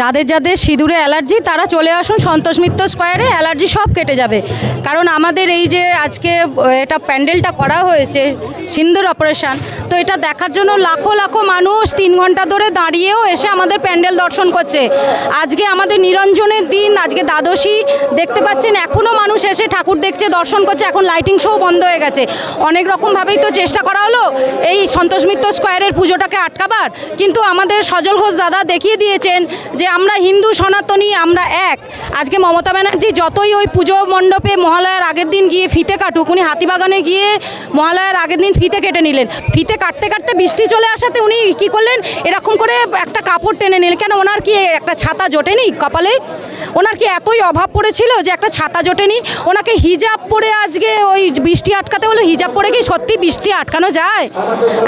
যাদের যাদের সিঁদুরে অ্যালার্জি, তারা চলে আসুন সন্তোষ মিত্র স্কোয়ারে, অ্যালার্জি সব কেটে যাবে। কারণ আমাদের এই যে আজকে এটা প্যান্ডেলটা করা হয়েছে, সিন্দুর অপারেশন, তো এটা দেখার জন্য লাখো লাখো মানুষ তিন ঘণ্টা ধরে দাঁড়িয়েও এসে আমাদের প্যান্ডেল দর্শন করছে। আজকে আমাদের নিরঞ্জনের দিন, আজকে দ্বাদশী, দেখতে পাচ্ছেন এখনও মানুষ এসে ঠাকুর দেখছে, দর্শন করছে, এখন লাইটিং শো বন্ধ হয়ে গেছে। অনেক রকমভাবেই তো চেষ্টা করা হলো, এই সন্তোষ মিত্র স্কোয়ারের পুজোটাকে আটকাবার, কিন্তু আমাদের সজল ঘোষ দাদা দেখিয়ে দিয়েছেন যে আমরা হিন্দু, সনাতনী, আমরা এক। আজকে মমতা ব্যানার্জি যতই ওই পুজো মণ্ডপে মহালয়ার আগের দিন গিয়ে ফিতে কাটুক, উনি হাতিবাগানে গিয়ে মহালয়ার আগের দিন ফিতে কেটে নিলেন। ফিতে কাটতে কাটতে বৃষ্টি চলে আসাতে উনি কি করলেন? এরকম করে একটা কাপড় টেনে নিলেন। কেন ওনার কি একটা ছাতা জোটেনি কপালে? ওনার কি এতই অভাব পড়েছিল যে একটা ছাতা জোটেনি? ওনাকে হিজাব পরে আজকে ওই বৃষ্টি আটকাতে হলো, হিজাব পরে কি সত্যি বৃষ্টি আটকানো যায়?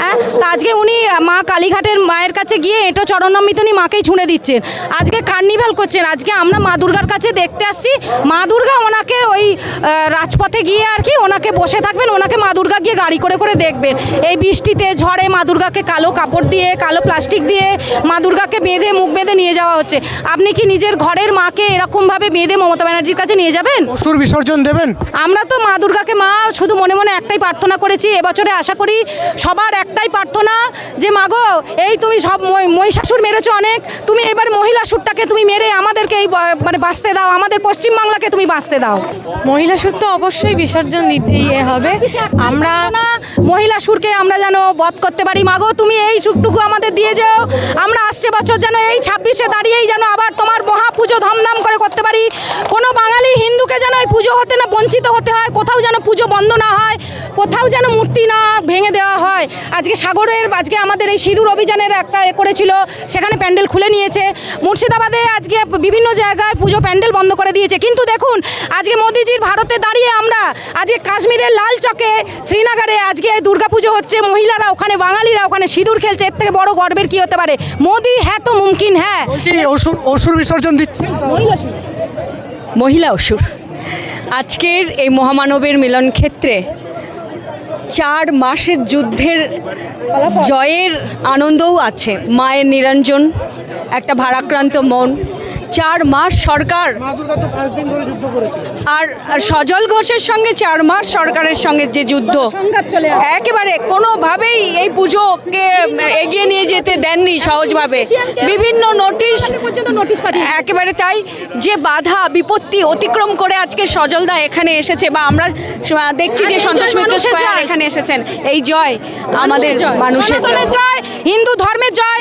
হ্যাঁ? তা আজকে উনি মা কালীঘাটের মায়ের কাছে গিয়ে এঁটো চরণামৃত উনি মাকেই ছুঁড়ে দিচ্ছেন। আজকে কার্নিভাল করছেন। আজকে আমরা মা দুর্গার কাছে দেখতে আসছি। মা দুর্গা ওনাকে ওই রাজপথে গিয়ে আর কি ওনাকে বসে থাকবেন ওনাকে মা দুর্গা গিয়ে গাড়ি করে করে দেখবেন। এই বৃষ্টিতে ঝড়ে মা দুর্গাকে কালো কাপড় দিয়ে কালো প্লাস্টিক দিয়ে মা দুর্গাকে বেঁধে মুখ বেঁধে নিয়ে যাওয়া হচ্ছে। আপনি কি নিজের ঘরের মাকে এরকমভাবে বেঁধে মমতা ব্যানার্জির কাছে নিয়ে যাবেন? অসুর বিসর্জন দেবেন? আমরা তো মা দুর্গাকে মা শুধু মনে মনে একটাই প্রার্থনা করেছি এবছরে আশা করি সবার একটাই প্রার্থনা যে মাগো এই তুমি সব মহিষাসুর মেরেছো অনেক তুমি তুমি মেরে আমাদেরকে এই মানে বাঁচতে দাও আমাদের পশ্চিমবাংলাকে তুমি বাঁচতে দাও। মহিলা সুর তো অবশ্যই বিসর্জন দিতেই হবে। আমরা না মহিলা সুরকে আমরা যেন বধ করতে পারি। মাগো তুমি এই সুরটুকু আমাদের দিয়ে যাও। আমরা আসছে বছর যেন এই ছাব্বিশে দাঁড়িয়েই যেন আবার তোমার মহা পুজো ধমধাম করে করতে পারি। কোনো বাঙালি হিন্দুকে যেন এই পুজো হতে না বঞ্চিত হতে হয় কোথাও যেন পুজো বন্ধ না হয়। কোথাও যেন মূর্তি না ভেঙে দেওয়া হয়। আজকে সাগরের আজকে আমাদের এই সিঁদুর অভিযানের একটা এ করেছিল সেখানে প্যান্ডেল খুলে নিয়েছে। মুর্শিদাবাদে আজকে বিভিন্ন জায়গায় পুজো প্যান্ডেল বন্ধ করে দিয়েছে। কিন্তু দেখুন আজকে মোদিজির ভারতে দাঁড়িয়ে আমরা আজকে কাশ্মীরের লাল চকে শ্রীনগরে আজকে এই দুর্গাপুজো হচ্ছে। মহিলারা ওখানে বাঙালিরা ওখানে সিঁদুর খেলছে। এর থেকে বড় গর্বের কি হতে পারে? মোদি হ্যাঁ তো মুমকিন হ্যাঁ। অসুর অসুর বিসর্জন দিচ্ছে মহিলা অসুর। আজকের এই মহামানবের মিলন ক্ষেত্রে চার মাসের যুদ্ধের জয়ের আনন্দও আছে। মায়ের নিরঞ্জন একটা ভারাক্রান্ত মন চার মাস সরকার মা দুর্গা তো পাঁচ দিন ধরে যুদ্ধ করেছে আর সজল ঘোষের সঙ্গে চার মাস সরকারের সঙ্গে যে যুদ্ধ। একেবারে কোনোভাবেই এই পুজোকে এগিয়ে নিয়ে যেতে দেননি সহজভাবে। বিভিন্ন নোটিশ নোটিশ একেবারে তাই যে বাধা বিপত্তি অতিক্রম করে আজকে সজলদা এখানে এসেছে বা আমরা দেখছি যে সন্তোষ মিত্র। এখানে এসেছেন। এই জয় আমাদের মানুষের জয় হিন্দু ধর্মের জয়।